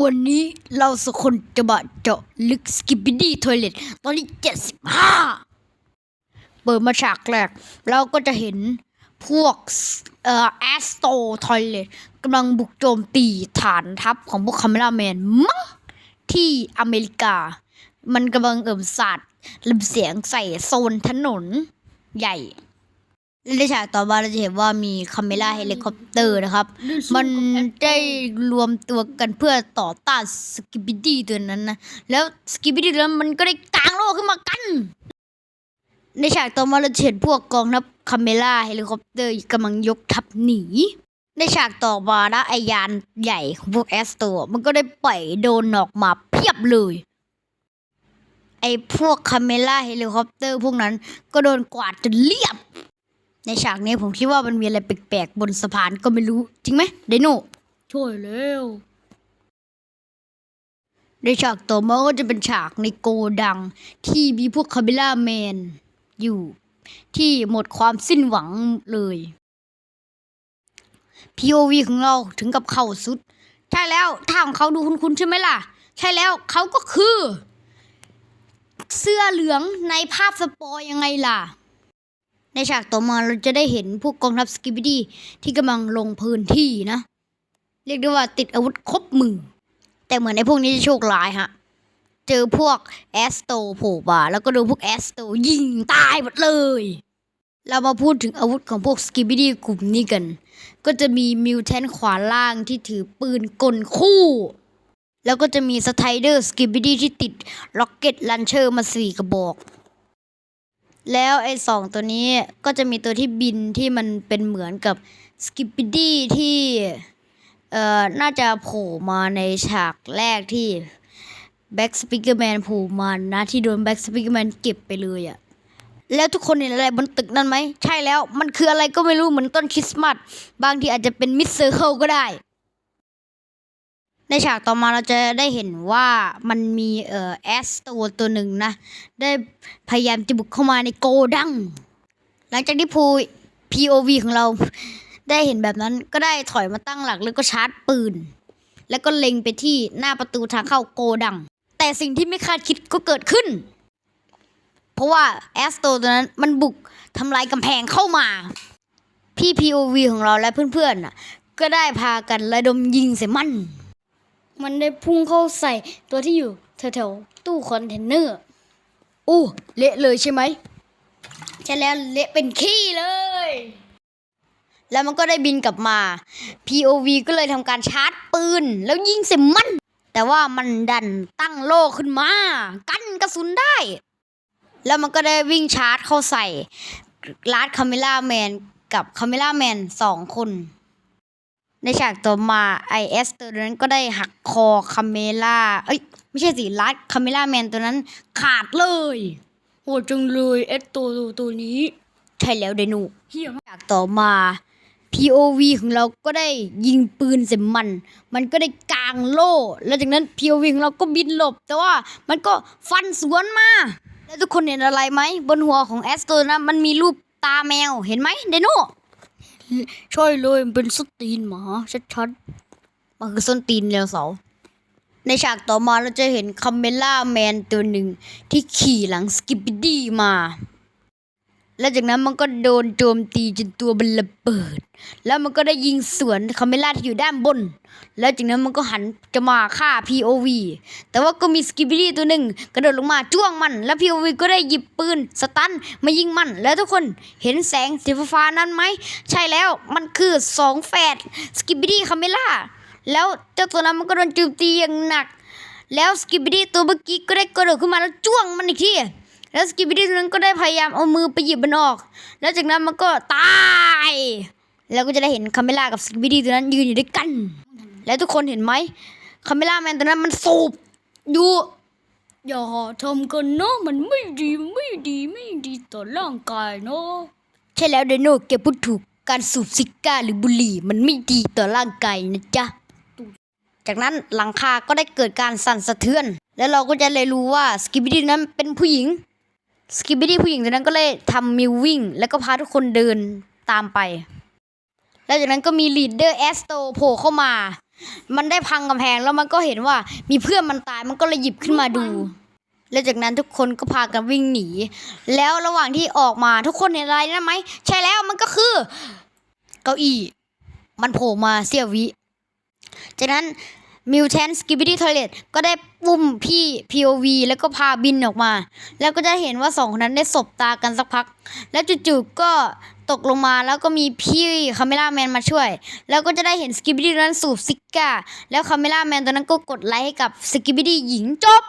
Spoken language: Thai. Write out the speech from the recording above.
วันนี้เราสองคนจะมาเจาะลึกสกิปปี้ดี้ทอยเลตตอนที่เจ็ดสิบห้าเปิดมาฉากแรก เราก็จะเห็นพวกเอ่อแอสโตทอยเลตกำลังบุกโจมตีฐานทัพของพวกคาเมราแมนมั้งที่อเมริกา มันกำลังเอิ่มสาดลำเสียงใส่โซนถนนใหญ่ ในฉากต่อมาเราจะเห็นว่ามีคาเมล่าเฮลิคอปเตอร์นะครับ มันได้รวมตัวกันเพื่อต่อต้านสกิบิดี้ตัวนั้นนะ แล้วสกิบิดี้ตัวนั้นมันก็ได้กางโลกขึ้นมากัน ในฉากต่อมาเราจะเห็นพวกกองทัพคาเมล่าเฮลิคอปเตอร์กำลังยกทัพหนี ในฉากต่อมานะไอยานใหญ่ของพวกแอสโตรมันก็ได้ปล่อยโดรนออกมาเพียบเลยไอพวกคาเมล่าเฮลิคอปเตอร์พวกนั้นก็โดนกวาดจนเรียบ ในฉากนี้ผมคิดว่ามันมีอะไรแปลกๆบนสะพานก็ไม่รู้ จริงไหมไดโน่ช่วยแล้วในฉากต่อมาก็จะเป็นฉากในโกดัง ที่มีพวกคาเบล่าแมนอยู่ ที่หมดความสิ้นหวังเลย POV ของเราถึงกับเข่าสุด ใช่แล้วท่าของเขาดูคุ้นๆใช่ไหมล่ะ ใช่แล้วเขาก็คือ เสื้อเหลืองในภาพสปอยยังไงล่ะ ในฉากต่อมาเราจะได้เห็นพวกกองทัพสกิบิดี้ที่กำลังลงพื้นที่นะ เรียกได้ว่าติดอาวุธครบมือ แต่เหมือนไอ้พวกนี้จะโชคร้ายฮะ เจอพวกแอสโตโผล่มาแล้วก็โดนพวกแอสโตยิงตายหมดเลย เรามาพูดถึงอาวุธของพวกสกิบิดี้กลุ่มนี้กัน ก็จะมีมิวแทนขวาล่างที่ถือปืนกลคู่ แล้วก็จะมีสไตเดอร์สกิบิดี้ที่ติดล็อกเก็ตลันเชอร์มาสี่กระบอก แล้วไอ้สองตัวนี้ก็จะมีตัวที่บินที่มันเป็นเหมือนกับสกิปปิดี้ที่เอ่อน่าจะโผล่มาในฉากแรกที่แบ็กสปิเกอร์แมนโผล่มานะที่โดนแบ็กสปิเกอร์แมนเก็บไปเลยอะแล้วทุกคนเห็นอะไรบนตึกนั้นไหม ใช่แล้วมันคืออะไรก็ไม่รู้เหมือนต้นคริสต์มาสบางทีอาจจะเป็นมิสเซอร์เคิลก็ได้ ในฉากต่อมาเราจะได้เห็นว่ามันมีเอ่อแอสตัวตัวหนึ่งนะ ได้พยายามจะบุกเข้ามาในโกดัง หลังจากที่พู POV ของเราได้เห็นแบบนั้นก็ได้ถอยมาตั้งหลักแล้วก็ชาร์จปืน แล้วก็เล็งไปที่หน้าประตูทางเข้าโกดัง แต่สิ่งที่ไม่คาดคิดก็เกิดขึ้น เพราะว่าแอสโตตัวนั้นมันบุกทำลายกำแพงเข้ามาพี่ POV ของเราและเพื่อนๆน่ะก็ได้พากันระดมยิงใส่มัน มันได้พุ่งเข้าใส่ตัวที่อยู่แถวๆตู้คอนเทนเนอร์อู้เละเลยใช่ไหมใช่แล้วเละเป็นขี้เลย แล้วมันก็ได้บินกลับมา POV ก็เลยทำการชาร์จปืน แล้วยิงใส่มัน แต่ว่ามันดันตั้งโล่ขึ้นมา กันกระสุนได้ แล้วมันก็ได้วิ่งชาร์จเข้าใส่ลาดคาเมล่าแมนกับคาเมล่าแมนสองคน ในฉากต่อมาไอเอสตัวนั้นก็ได้หักคอคาเมล่า เอ้ย ไม่ใช่สิลัดคาเมล่าแมนตัวนั้นขาดเลย โหดจังเลยเอสตัวตัวนี้ ใช่แล้วเดนูเฮียฉากต่อมา POV ของเราก็ได้ยิงปืนใส่มัน มันก็ได้กางโล่ แล้วจากนั้น POV ของเราก็บินหลบ แต่ว่ามันก็ฟันสวนมา แล้วทุกคนเห็นอะไรไหม บนหัวของแอสตัวนั้นมันมีรูปตาแมว เห็นไหมเดนู ใช่เลยมันเป็นส้นตีนหมาชัดๆมันคือส้นตีนเดียวเสาในฉากต่อมาเราจะเห็นคาเมล่าแมนตัวหนึ่งที่ขี่หลังสกิปปิดี้มา แล้วจากนั้นมันก็โดนโจมตีจนตัวมันระเบิด แล้วมันก็ได้ยิงสวนคาเมล่าที่อยู่ด้านบน แล้วจากนั้นมันก็หันจะมาฆ่า POV แต่ว่าก็มีสกิปปิดี้ตัวหนึ่งกระโดดลงมาจ้วงมัน แล้ว POV ก็ได้หยิบปืนสตันมายิงมัน แล้วทุกคนเห็นแสงสีฟ้านั้นไหม ใช่แล้วมันคือสองแฝดสกิปปิดี้คาเมล่าแล้วเจ้าตัวนั้นมันก็โดนโจมตีอย่างหนัก แล้วสกิปปิดี้ตัวเมื่อกี้ก็ได้กระโดดขึ้นมาแล้วจ้วงมันอีกที แล้วสกิปปิดี้ตัวนั้นก็ได้พยายามเอามือไปหยิบมันออก แล้วจากนั้นมันก็ตายแล้วก็จะได้เห็นคาเมล่ากับสกิปปิดี้ตัวนั้นยืนอยู่ด้วยกัน แล้วทุกคนเห็นไหมคาเมล่าแมนตัวนั้นมันสูบอยู่อย่าทำกันเนาะมันไม่ดีไม่ดีไม่ดีต่อร่างกายเนาะใช่แล้วเดโนแกพูดถูกการสูบซิก้าหรือบุหรี่มันไม่ดีต่อร่างกายนะจ๊ะจากนั้นหลังคาก็ได้เกิดการสั่นสะเทือน แล้วเราก็จะเลยรู้ว่าสกิป p ดี้นั้นเป็นผู้หญิง สกิป p ดี้ผู้หญิงตัวนั้นก็เลยทำมิววิ่ง แล้วก็พาทุกคนเดินตามไป แล้วจากนั้นก็มีลีดเดอร์แอสโตโผล่เข้ามา มันได้พังกำแพงแล้วมันก็เห็นว่ามีเพื่อนมันตายมันก็เลยหยิบขึ้นมาดู แล้วจากนั้นทุกคนก็พากันวิ่งหนี แล้วระหว่างที่ออกมาทุกคนเห็นอะไรนะไหมใช่แล้วมันก็คือ เก้าอี้ มันโผล่มาเสี้ยววิ จากนั้น มิวแทนสกิบิตี้ทอยเลตก็ได้ปุ้มพี่ POV แล้วก็พาบินออกมา แล้วก็จะเห็นว่าสองคนนั้นได้สบตากันสักพัก แล้วจู่ๆก็ตกลงมาแล้วก็มีพี่คาเมล่าแมนมาช่วย แล้วก็จะได้เห็นสกิบิตี้นั้นสูบซิก้า แล้วคาเมล่าแมนตัวนั้นก็กดไลค์ให้กับสกิบิตี้หญิงจบ